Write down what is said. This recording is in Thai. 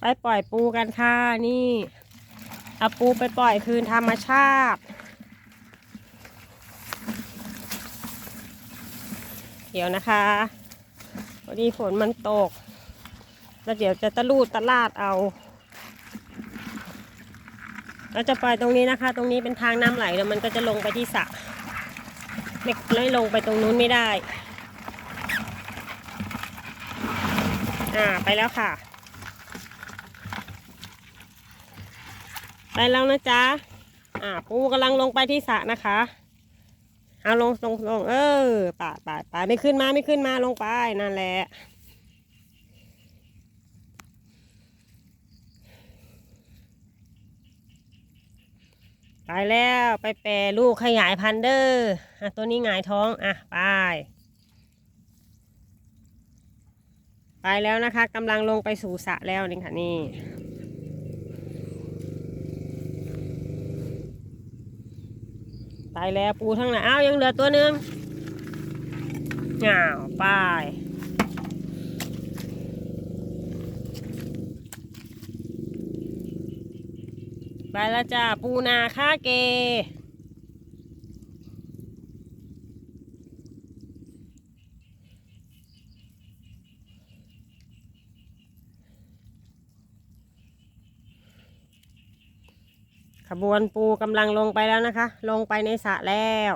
ไปปล่อยปูกันค่ะนี่เอาปูไปปล่อยคืนธรรมชาติ เดี๋ยวนะคะพอดีฝนมันตก แล้วเดี๋ยวจะตะลูดตะลาดเอา เราจะปล่อยตรงนี้นะคะ ตรงนี้เป็นทางน้ำไหลแล้วมันก็จะลงไปที่สระไม่ไม่ลงไปตรงนู้นไม่ได้ อ่าไปแล้วค่ะ ไปแล้วนะจ๊ะอ่าปูกำลังลงไปที่สระนะคะเอาลงลงลงเออป่าป่าป่าไม่ขึ้นมาไม่ขึ้นมาลงไปนั่นแหละไปแล้วไปแปรลูกขยายพันธุ์เดอร์อะตัวนี้หงายท้องอะไป ไปแล้วนะคะกำลังลงไปสู่สระแล้วนี่ค่ะนี่ายแล้วปูทั้งหลายอ้าวยังเหลือตัวหนึ่งอ้าวไปไปแล้วจ้าปูนาค่าเก ขบวนปูกำลังลงไปแล้วนะคะ ลงไปในสระแล้ว